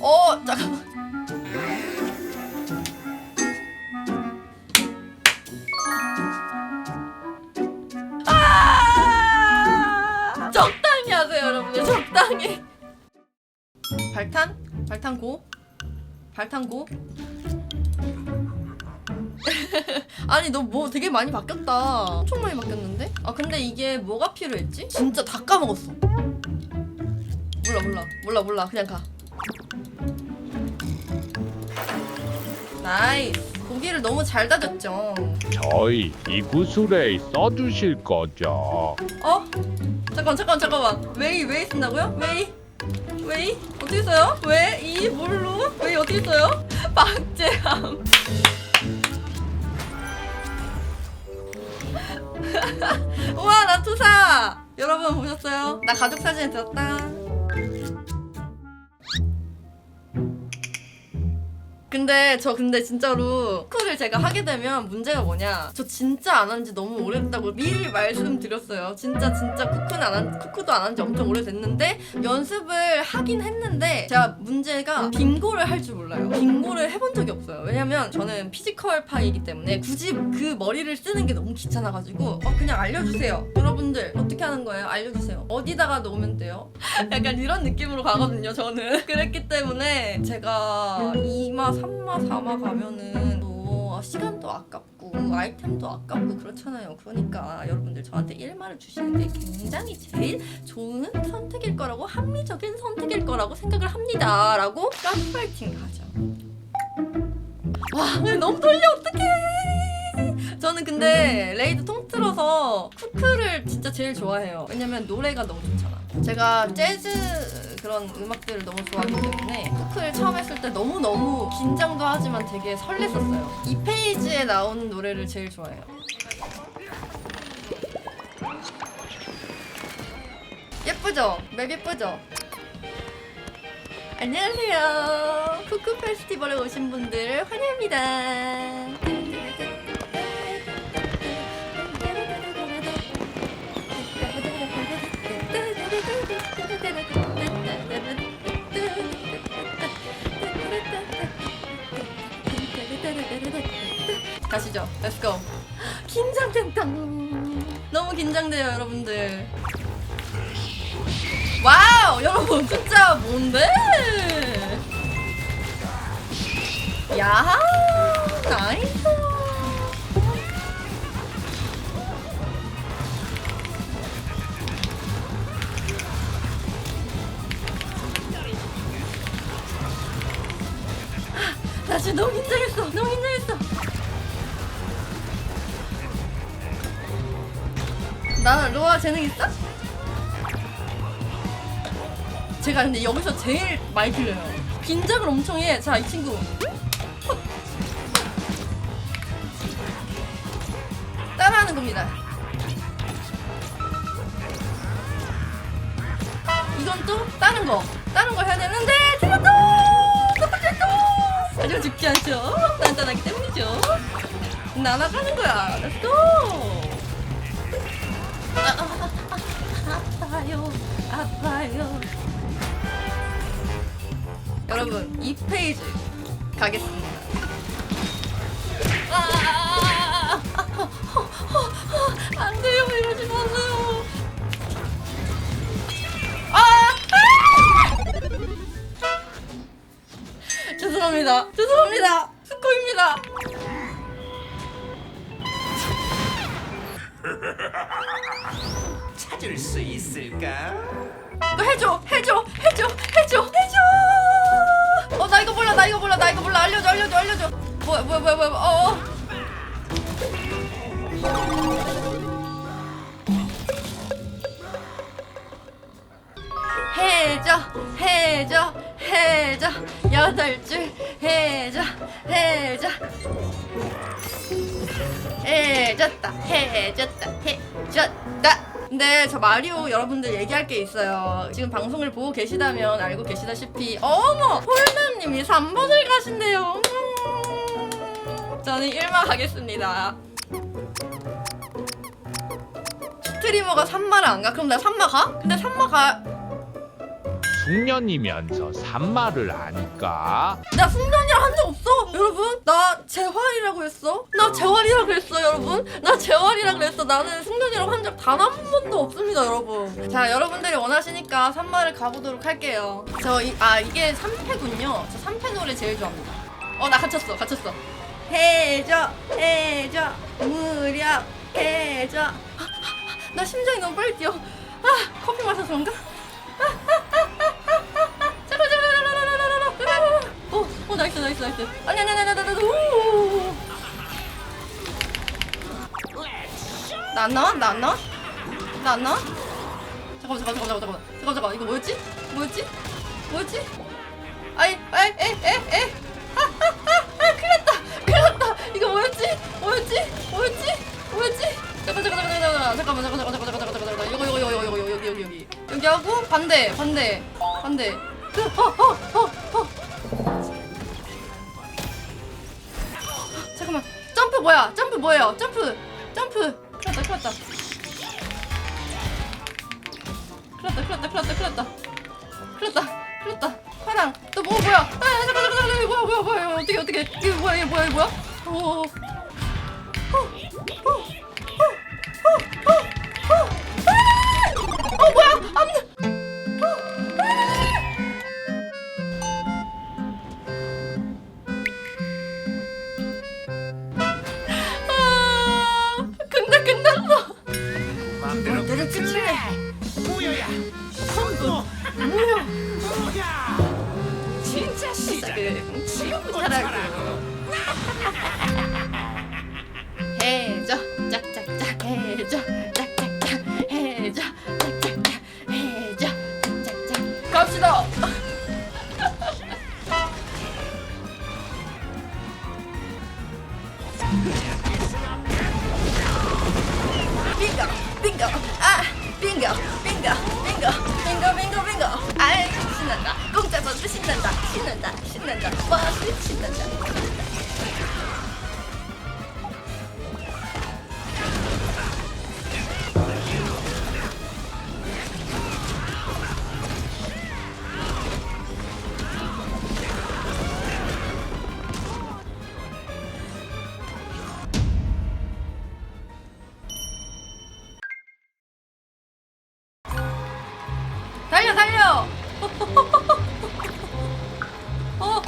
어 잠깐만. 아! 적당히 하세요 여러분들. 적당히. 발탄? 발탄 고? 발탄 고? 아니 너 뭐 되게 많이 바뀌었다. 엄청 많이 바뀌었는데? 아 근데 이게 뭐가 필요했지? 진짜 다 까먹었어. 몰라 몰라. 몰라 몰라. 그냥 가 나이스 고기를 너무 잘 다졌죠 저희 이 구슬에 써주실 거죠? 어? 잠깐 잠깐 잠깐만 웨이 웨이 쓴다고요? 웨이 웨이 어떻게 써요? 웨이 뭘로? 웨이 어떻게 써요? 박재함 우와 나 투사 여러분 보셨어요? 나 가족 사진 들었다 근데 저 근데 진짜로 쿠크를 제가 하게 되면 문제가 뭐냐? 저 진짜 안 한 지 너무 오래됐다고 미리 말씀드렸어요. 진짜 진짜 쿠크는 안한 쿠크도 안 한 지 엄청 오래됐는데 연습을 하긴 했는데 제가 문제가 빙고를 할 줄 몰라요. 빙고를 해본 적이 없어요. 왜냐면 저는 피지컬 파이기 때문에 굳이 그 머리를 쓰는 게 너무 귀찮아가지고 어 그냥 알려주세요. 여러분들 어떻게 하는 거예요? 알려주세요. 어디다가 놓으면 돼요? 약간 이런 느낌으로 가거든요 저는. 그랬기 때문에 제가 2마 3마 4마 가면은 또 시간도 아깝고 아이템도 아깝고 그렇잖아요. 그러니까 여러분들 저한테 1마를 주시는 게 굉장히 제일 좋은 선택일 거라고 합리적인 선택일 거라고 생각을 합니다. 라고 가스라이팅을 하죠. 와 너무 떨려? 어떡해! 저는 근데 레이드 통틀어서 쿠크를 진짜 제일 좋아해요. 왜냐면 노래가 너무 좋잖아. 제가 재즈 그런 음악들을 너무 좋아하기 때문에 쿠크를 처음 했을 때 너무너무 긴장도 하지만 되게 설렜었어요 이 페이지에 나오는 노래를 제일 좋아해요 예쁘죠? 맵 예쁘죠? 안녕하세요. 쿠쿠 페스티벌에 오신 분들 환영합니다. 가시죠. Go. 긴장된다. 너무 긴장돼요, 여러분들. 와우 여러분 진짜 뭔데 야 나이스 나 지금 너무 긴장했어 너무 긴장했어 나 로아 재능 있어? 제가 근데 여기서 제일 많이 틀려요. 긴장을 엄청 해. 자, 이 친구. 헛. 따라하는 겁니다. 이건 또 다른 거. 다른 거 해야 되는데 또 똑같았죠. 하지만 죽지 않죠. 단단하기 때문이죠. 날아가는 거야. Go. 아파요. 아파요. 여러분 이 페이지 가겠습니다. 수 있을까? 너 해줘, 해줘, 해줘, 해줘, 해줘. 어, 나 이거 몰라, 나 이거 몰라, 나 이거 몰라. 알려줘, 알려줘, 알려줘. 뭐야, 뭐야, 뭐야, 뭐야. 어, 어. 해줘, 해줘, 해줘. 여덟 줄 해줘, 해줘. 해줬다, 해줬다, 해줬다. 근데 저 마리오 여러분들 얘기할 게 있어요. 지금 방송을 보고 계시다면 알고 계시다시피 어머 홀남님이 3번을 가신대요. 음, 저는 1마 가겠습니다. 스트리머가 3마를 안 가? 그럼 나 3마 가? 근데 3마 가 숙년이면서 산말을 아니까? 나 숙련이라 한 적 없어 여러분. 나 재활이라고 했어. 나 재활이라 그랬어 여러분. 나 재활이라 그랬어. 나는 숙련이라고 한 적 단 한 번도 없습니다 여러분. 자 여러분들이 원하시니까 산마를 가보도록 할게요. 저 아 이게 3패군요. 저 3패 노래 제일 좋아합니다. 어 나 갇혔어 갇혔어. 해줘 해줘 무력 해줘 나 심장이 너무 빨리 뛰어. 아 커피 마셔서 그런가? 오, 오 나이스 나이스 나이스 아니 아니 아니 아니 아니 오. 나안 나와? 나 안 나와? 나 안 나와? 잠깐만 잠깐만 잠깐만 잠깐만 잠깐만 잠깐만 이거 뭐였지? 뭐였지? 뭐였지? 아이 아이 에에에 아아아아 큰일 났다 큰일 났다 이거 뭐였지? 뭐였지? 뭐였지? 뭐였지? 잠깐 잠깐 잠깐 잠깐 잠깐만 잠깐 잠깐 잠깐 잠깐 잠깐 잠깐 이거 이거 이거 이거 이거 여기 여기 여기 여기 하고 반대 반대 반대 어어어 뭐야? 점프 뭐예요? 점프! 점프! 큰일났다 큰일났다 큰일났다 큰일났다 큰일났다 큰일났다 큰일났다 파랑 또 뭐, 뭐야? 아 잠깐 잠깐 잠깐 뭐야 뭐야 뭐야 어떻게 어떻게 이게 뭐야 이게 뭐야 이게 뭐야? 오 아! 어, 뭐야! 안, 무효야 선도 뭐야? 뭐야 진짜 시작은 지금부터 지금부터라고. 해줘 짝짝짝 해줘 짝짝짝 해줘 짝짝짝 해줘 짝짝짝 갑시다. 어.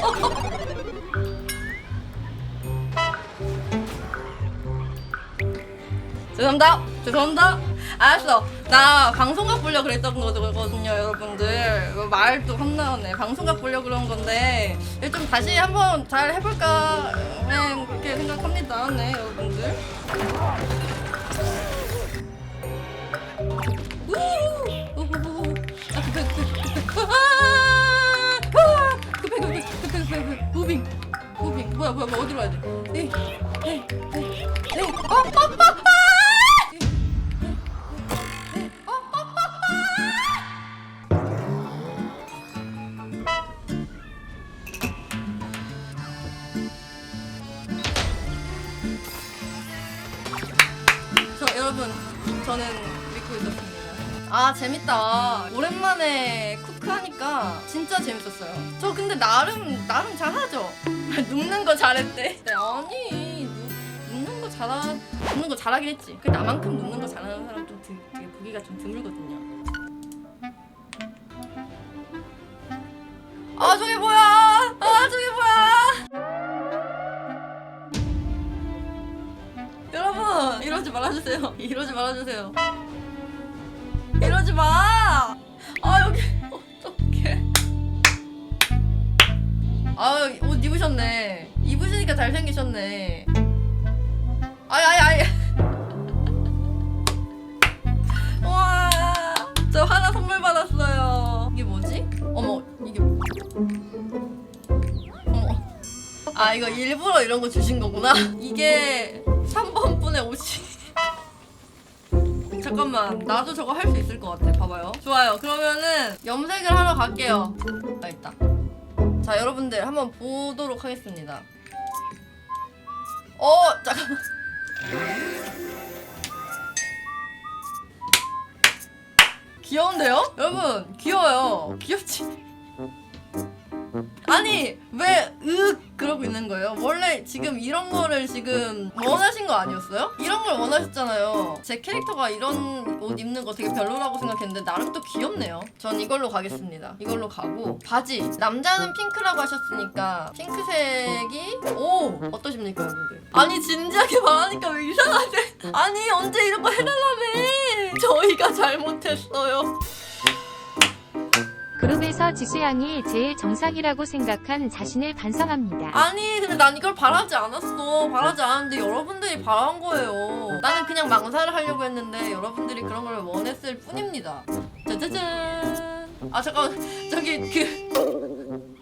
죄송합니다. 죄송합니다. 알았어 나 방송각 보려 그랬던 거거든요 여러분들. 말도 헛나오네. 방송각 보려 그런 건데 좀 다시 한번 잘 해볼까 네, 그렇게 생각합니다. 네 여러분들 뭐야, 뭐야, 뭐 어디로 가야 돼? 네, 네, 네, 네. 어, 어, 어. 어, 어, 어. 아 재밌다. 오랜만에 쿠크 하니까 진짜 재밌었어요. 저 근데 나름 나름 잘하죠. 눕는 거 잘했대. 네, 아니 눕, 눕는 거 잘하 눕는 거 잘하긴 했지. 그 나만큼 눕는 거 잘하는 사람 좀 드, 되게 보기가 좀 드물거든요. 아 저게 뭐야? 아 저게 뭐야? 여러분 이러지 말아주세요. 이러지 말아주세요. 이러지 마. 아 옷 입으셨네. 입으시니까 잘 생기셨네. 아이 아이 아이. 와, 저 하나 선물 받았어요. 이게 뭐지? 어머, 이게 뭐- 어머. 아 이거 일부러 이런 거 주신 거구나. 이게 3번 분의 옷이. 잠깐만 나도 저거 할 수 있을 것 같아 봐봐요 좋아요 그러면은 염색을 하러 갈게요 아 있다 자 여러분들 한번 보도록 하겠습니다 어 잠깐만 귀여운데요? 여러분 귀여워요 귀엽지? 아니 왜 으 그러고 있는 거예요? 원래 지금 이런 거를 지금 원하신 거 아니었어요? 이런 걸 원하셨잖아요. 제 캐릭터가 이런 옷 입는 거 되게 별로라고 생각했는데 나름 또 귀엽네요. 전 이걸로 가겠습니다. 이걸로 가고 바지 남자는 핑크라고 하셨으니까 핑크색이 오 어떠십니까 여러분들? 아니 진지하게 말하니까 왜 이상하지? 아니 언제 이런 거 해달라며? 저희가 잘못했어요. 그룹에서 지수양이 제일 정상이라고 생각한 자신을 반성합니다. 아니 근데 난 이걸 바라지 않았어. 바라지 않았는데 여러분들이 바란 거예요. 나는 그냥 망사를 하려고 했는데 여러분들이 그런 걸 원했을 뿐입니다. 짜자잔. 아 잠깐 저기 그.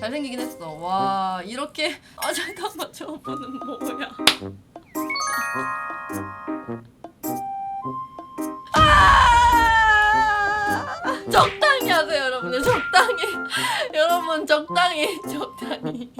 잘생기긴 했어. 와 이렇게. 아 잠깐만. 저분은 뭐야 여러분 적당히 적당히